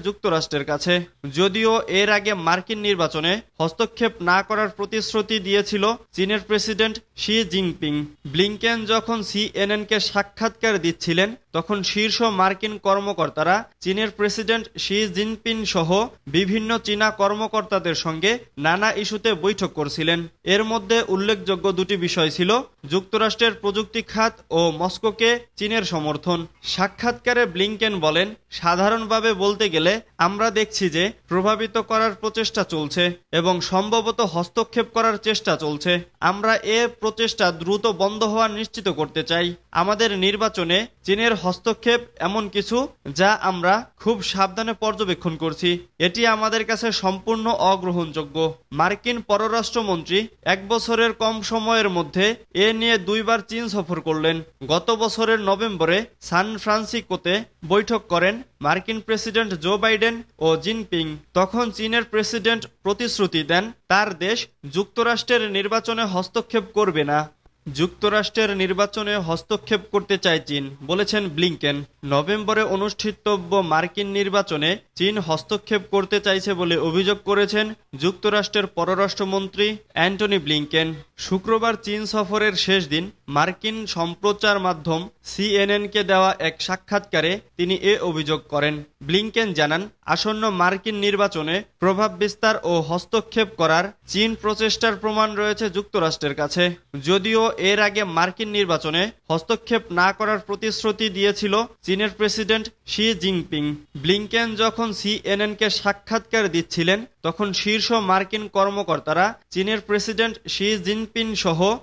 যুক্তরাষ্ট্রের কাছে। যদিও এর আগে মার্কিন নির্বাচনে হস্তক্ষেপ না করার প্রতিশ্রুতি দিয়েছিল চীনের প্রেসিডেন্ট শি জিনপিং। ব্লিংকেন যখন সিএনএনকে সাক্ষাৎকার দিচ্ছিলেন, তখন শীর্ষ মার্কিন কর্মকর্তারা চীনের প্রেসিডেন্ট শি জিনপিং সহ বিভিন্ন চীনা কর্মকর্তাদের সঙ্গে নানা ইস্যুতে বৈঠক করছিলেন। এর মধ্যে উল্লেখযোগ্য দুটি বিষয় ছিল যুক্তরাষ্ট্রের প্রযুক্তি খাত ও মস্কোকে চীনের সমর্থন। সাক্ষাৎকারে ব্লিংকেন বলেন, সাধারণভাবে বলতে গেলে আমরা দেখছি যে প্রভাবিত করার প্রচেষ্টা চলছে এবং সম্ভবত হস্তক্ষেপ করার চেষ্টা চলছে। আমরা এ প্রচেষ্টা দ্রুত বন্ধ হওয়া নিশ্চিত করতে চাই। আমাদের নির্বাচনে চীনের হস্তক্ষেপ এমন কিছু যা আমরা খুব সাবধানে পর্যবেক্ষণ করছি। এটি আমাদের কাছে সম্পূর্ণ অগ্রহণযোগ্য। মার্কিন পররাষ্ট্রমন্ত্রী এক বছরের কম সময়ের মধ্যে এ নিয়ে দুইবার চীন সফর করলেন। গত বছরের নভেম্বরে সান ফ্রান্সিকোতে বৈঠক করেন মার্কিন প্রেসিডেন্ট জো বাইডেন ও জিনপিং। তখন চীনের প্রেসিডেন্ট প্রতিশ্রুতি দেন, তার দেশ যুক্তরাষ্ট্রের নির্বাচনে হস্তক্ষেপ করবে না। যুক্তরাষ্ট্রের নির্বাচনে হস্তক্ষেপ করতে চায় চীন, বলেছেন ব্লিংকেন। নভেম্বরে অনুষ্ঠিতব্য মার্কিন নির্বাচনে চীন হস্তক্ষেপ করতে চাইছে বলে অভিযোগ করেছেন যুক্তরাষ্ট্রের পররাষ্ট্রমন্ত্রী অ্যান্টনি ব্লিংকেন। শুক্রবার চীন সফরের শেষ দিন মার্কিন সম্প্রচার মাধ্যম সিএনএনকে দেওয়া এক সাক্ষাৎকারে তিনি এ অভিযোগ করেন। ব্লিংকেন জানান, আসন্ন মার্কিন নির্বাচনে প্রভাব বিস্তার ও হস্তক্ষেপ করার চীন প্রচেষ্টার প্রমাণ রয়েছে যুক্তরাষ্ট্রের কাছে। যদিও এর আগে মার্কিন নির্বাচনে হস্তক্ষেপ না করার প্রতিশ্রুতি দিয়েছিল চীনের প্রেসিডেন্ট শি জিনপিং। ব্লিংকেন যখন সিএনএনকে সাক্ষাৎকার দিচ্ছিলেন, তখন শীর্ষ মার্কিন কর্মকর্তারা চীনের প্রেসিডেন্ট শি জিনপিং সহ